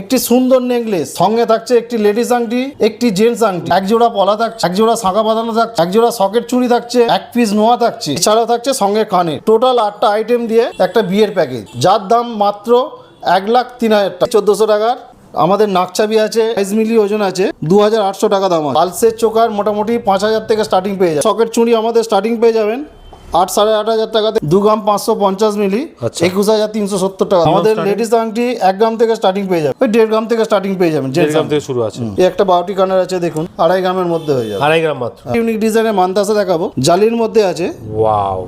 একটি সুন্দর নেকলেস, সঙ্গে থাকছে একটি লেডিস আংটি, একটি জেন্টস আংটি। এক জোড়া পলা থাকছে, এক জোড়া শাঁখা বাঁধানো থাকছে, এক জোড়া সকেট চুড়ি থাকছে, এক পিস নোয়া থাকছে। এছাড়াও থাকছে সঙ্গে কানে। টোটাল আটটা আইটেম দিয়ে একটা বিয়ের প্যাকেজ যার দাম মাত্র এক লাখ তিন হাজার টাকা। চোদ্দশো টাকার আমাদের নাকচাবি আছে বাইশ মিলি ওজন আছে দু হাজার আটশো টাকা দাম আছে। পালসের চোকার মোটামুটি পাঁচ হাজার থেকে স্টার্টিং পেয়ে যাবে সকেট চুড়ি আমাদের স্টার্টিং পেয়ে যাবেন। আট সাড়ে আট হাজার টাকাতে দু গ্রাম পাঁচশো পঞ্চাশ মিলি আচ্ছা। একুশ হাজার তিনশো সত্তর টাকা। আমাদের লেডিস আংটি এক গ্রাম থেকে স্টার্টিং পেয়ে যাবে। ওই দেড় গ্রাম থেকে স্টার্টিং পেয়ে যাবেন দেড় গ্রাম থেকে শুরু আছে। এই একটা বারোটি কানের আছে দেখুন আড়াই গ্রামের মধ্যে হয়ে যাবে। আড়াই গ্রাম মাত্র। ইউনিক ডিজাইনের মান্তাসা দেখাবো। জালির মধ্যে আছে। ওয়াও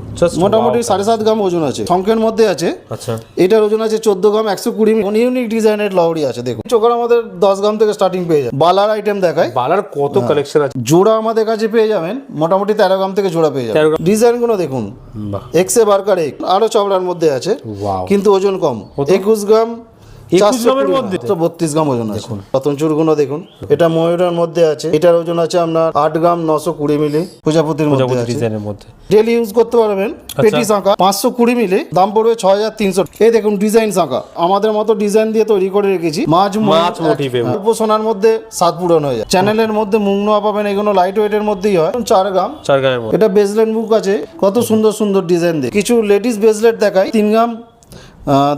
মোটামুটি সাড়ে সাত গ্রাম ওজন আছে। শঙ্কের মধ্যে আছে। আচ্ছা। এটার ওজন আছে চোদ্দ গ্রাম একশো কুড়ি ইউনিক ডিজাইনের লহরি আছে দেখুন। চোখের আমাদের দশ গ্রাম থেকে স্টার্টিং পেয়ে যাবে। বালার আইটেম দেখায়। বালার কত কালেকশন আছে? জোড়া আমাদের কাছে পেয়ে যাবেন। মোটামুটি তেরো গ্রাম থেকে জোড়া পেয়ে 13 যাবেন গ্রাম। ডিজাইনগুলো দেখুন। বাহ। এক্সে বার্কার এক আরও চওড়ার মধ্যে আছে। কিন্তু ওজন কম। একুশ গ্রাম 21 গ্রামের মধ্যে? বত্রিশ গ্রাম ওজন আছে। রতন চুরগুলো দেখুন। এটা ময়ূরের মধ্যে আছে। এটার ওজন আছে আপনার আট গ্রাম নশো কুড়ি মিলি। প্রজাপতির মধ্যে ডিজাইনের মধ্যে। ডেলি ইউজ করতে পারবেন। পেটি শাঁখা পাঁচশো কুড়ি মিলি। দাম পড়বে ছ হাজার তিনশো। এই দেখুন ডিজাইন শাঁখা। আমাদের মতো ডিজাইন দিয়ে তৈরি করে রেখেছি। মাছ মাছ অল্প সোনার মধ্যে সাত পূরণ হয়ে যায়। চ্যানেলের মধ্যে মুং নোয়া পাবেন এগুলো লাইট ওয়েটের মধ্যেই হয়। চার গ্রাম। চার মধ্যে। এটা বেসলেট বুক আছে। কত সুন্দর সুন্দর ডিজাইন দিয়ে। কিছু লেডিস বেসলেট দেখায় তিন গ্রাম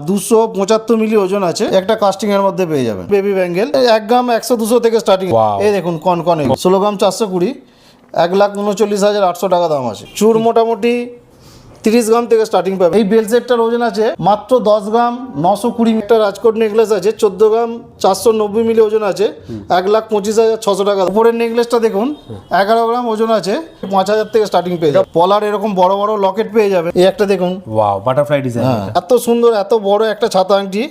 দুশো পঁচাত্তর মিলি ওজন আছে। একটা কাস্টিং এর মধ্যে পেয়ে যাবেন। বেবি ব্যাঙ্গেল এক গ্রাম একশো দুশো থেকে স্টার্টিং এই দেখুন কন কনে ষোলো গ্রাম চারশো কুড়ি এক লাখ উনচল্লিশ হাজার আটশো টাকা দাম আছে। চুর মোটামুটি তিরিশ গ্রাম থেকে স্টার্টিং পাবে। এই বেল সেটটার ওজন আছে মাত্র দশ গ্রাম নশো কুড়ি মিটার। রাজকোট নেকলেস আছে চোদ্দ গ্রাম চারশো নব্বই মিলি ওজন আছে এক লাখ পঁচিশ হাজার ছশো টাকা। উপরের নেকলেসটা দেখুন এগারো গ্রাম ওজন আছে পাঁচ হাজার থেকে স্টার্টিং পেয়ে যাবে। পলার এরকম বড় বড় লকেট পেয়ে যাবে। এই একটা দেখুন। ওয়াও বাটারফ্লাই ডিজাইন এত সুন্দর এত বড় একটা ছাতা আংটি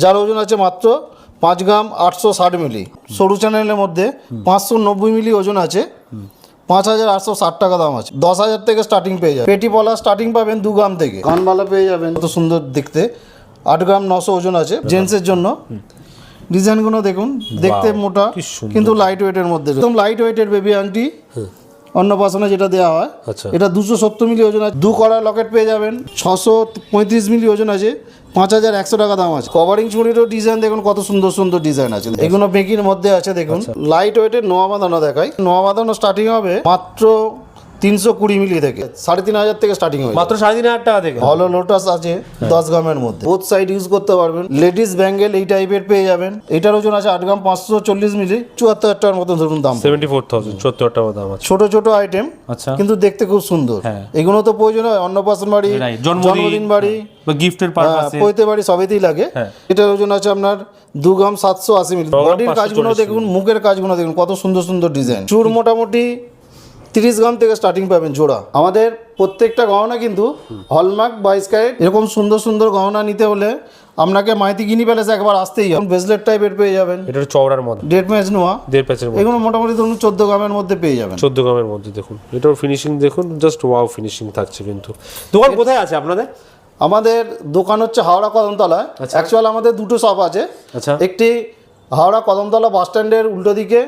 যার ওজন আছে মাত্র পাঁচ গ্রাম আটশো ষাট মিলি। সরু চ্যানেলের মধ্যে পাঁচশো নব্বই মিলি ওজন আছে। পাঁচ হাজার আটশো ষাট টাকা দাম আছে। দশ হাজার থেকে স্টার্টিং পেয়ে যাবে পেটি পলা স্টার্টিং পাবেন দু গ্রাম থেকে। কানবালা পেয়ে যাবেন। কত সুন্দর দেখতে। আট গ্রাম নশো ওজন আছে জেন্টসের জন্য। ডিজাইনগুলো দেখুন দেখতে মোটা কিন্তু লাইট ওয়েটের মধ্যে একদম লাইট ওয়েটের বেবি আংটি অন্নপ্রাশনে যেটা দেওয়া হয় আচ্ছা। এটা দুশো সত্তর মিলি ওজন আছে। দু কড়া লকেট পেয়ে যাবেন ছশো পঁয়ত্রিশ মিলি ওজন আছে। পাঁচ হাজার একশো টাকা দাম আছে। কভারিং চুড়িরও ডিজাইন দেখুন কত সুন্দর সুন্দর ডিজাইন আছে। এগুলো বেকির মধ্যে আছে দেখুন। লাইট ওয়েটের নোয়া বাঁধানো দেখায় নোয়া বাঁধানো স্টার্টিং হবে মাত্র তিনশো কুড়ি মিলি থেকে। সাড়ে তিন হাজার থেকে স্টার্টিং হবে মাত্র সাড়ে তিন হাজার টাকা থেকে। হলো লোটাস আছে দশ গ্রামের মধ্যে। বোথ সাইড ইউজ করতে পারবেন। লেডিস ব্যাঙ্গেল এই টাইপের পেয়ে যাবেন। এটার ওজন আছে আট গ্রাম পাঁচশো চল্লিশ মিলি। চুয়াত্তর হাজার টাকার মতন ধরুন দাম সেভেন্টি ফোর থাউজেন্ড চুয়াত্তর টাকা দাম আছে। ছোট ছোট আইটেম আচ্ছা। কিন্তু দেখতে খুব সুন্দর। হ্যাঁ। এগুলো তো প্রয়োজন হয় অন্নপ্রাশন বাড়ি জন্মদিন। বাড়ি বা গিফটের হ্যাঁ, পারপাসে পৈতে বাড়ি সবেতেই লাগে। হ্যাঁ। এটার ওজন আছে আপনার দু গ্রাম সাতশো আশি মিলি। বডির কাজগুলো দেখুন মুখের কাজগুলো দেখুন কত সুন্দর সুন্দর ডিজাইন চুর মোটামুটি তিরিশ গ্রাম থেকে স্টার্টিং পাবেন জোড়া। আমাদের প্রত্যেকটা গহনা কিন্তু হলমার্ক বাইশ ক্যারেট এরকম সুন্দর সুন্দর গহনা নিতে হলে আপনাকে মাইতি গিনি প্যালেস একবার আসতেই হবে। ব্রেসলেট টাইপের পেয়ে যাবেন। এটা চওড়ার মধ্যে ডেট ম্যাচ নোয়া। দেড় প্যাচের মধ্যে এগুলো মোটামুটি ধরুন চোদ্দ গ্রামের মধ্যে পেয়ে যাবেন। চোদ্দ গ্রামের মধ্যে দেখুন। এটার ফিনিশিং দেখুন জাস্ট ওয়াও ফিনিশিং থাকছে কিন্তু। দোকান কোথায় আছে আপনাদের? আমাদের দোকান হচ্ছে হাওড়া কদমতলায় অ্যাকচুয়াল আমাদের দুটো শপ আছে। আচ্ছা। একটি হাওড়া কদমতলা বাস স্ট্যান্ডের উল্টো দিকে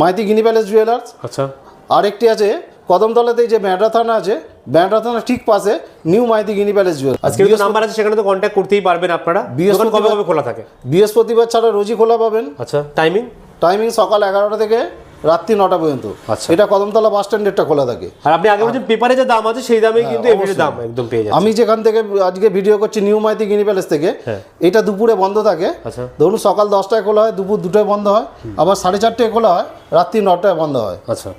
মাইতি গিনি প্যালেস জুয়েলার্স আচ্ছা। আর একটি আছে কদমতলাতেই যে ব্যান্ডা থানা আছে ব্যান্ডা থানার ঠিক পাশে new Maiti Gini palace jewellers আজকে যে নাম্বার আছে সেখানে তো কন্ট্যাক্ট করতেই পারবেন আপনারা। দোকান কবে কবে খোলা থাকে? বৃহস্পতিবার ছাড়া রোজই খোলা পাবেন। আচ্ছা টাইমিং টাইমিং সকাল এগারোটা থেকে রাত্রি নটা পর্যন্ত। আচ্ছা। এটা কদমতলা বাস স্ট্যান্ডেরটা খোলা থাকে। আর আপনি আগে বলছেন পেপারে যে দাম আছে সেই দামে কিন্তু এমনিতে দাম একদম পেয়ে যাচ্ছে আমি যেখান থেকে আজকে ভিডিও করছি নিউ মাইতি গিনি প্যালেস থেকে হ্যাঁ। এটা দুপুরে বন্ধ থাকে। আচ্ছা। ধরুন সকাল দশটায় খোলা হয় দুপুর দুটোয় বন্ধ হয় আবার সাড়ে চারটায় খোলা হয় রাত্রি নটায় বন্ধ হয়। আচ্ছা।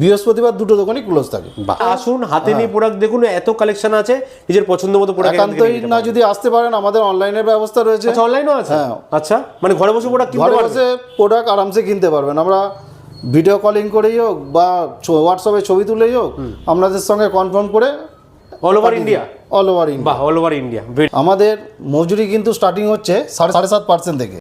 বৃহস্পতিবার দুটো দোকানই ক্লোজ থাকে। আসুন হাতে নিয়ে প্রোডাক্ট দেখুন এত কালেকশন আছে নিজের পছন্দ মতো প্রোডাক্ট একান্তই না যদি আসতে পারেন আমাদের অনলাইনের ব্যবস্থা রয়েছে। আচ্ছা অনলাইনও আছে? হ্যাঁ। আচ্ছা মানে ঘরে বসে প্রোডাক্ট কিনতে ঘরে বসে প্রোডাক্ট আরামসে কিনতে পারবেন। আমরা ভিডিও কলিং করেই হোক বা হোয়াটসঅ্যাপে ছবি তুলেই হোক আপনাদের সঙ্গে কনফার্ম করে all over India all over India বাহ অল ওভার ইন্ডিয়া আমাদের মজুরি কিন্তু স্টার্টিং হচ্ছে সাড়ে সাড়ে সাত পার্সেন্ট থেকে।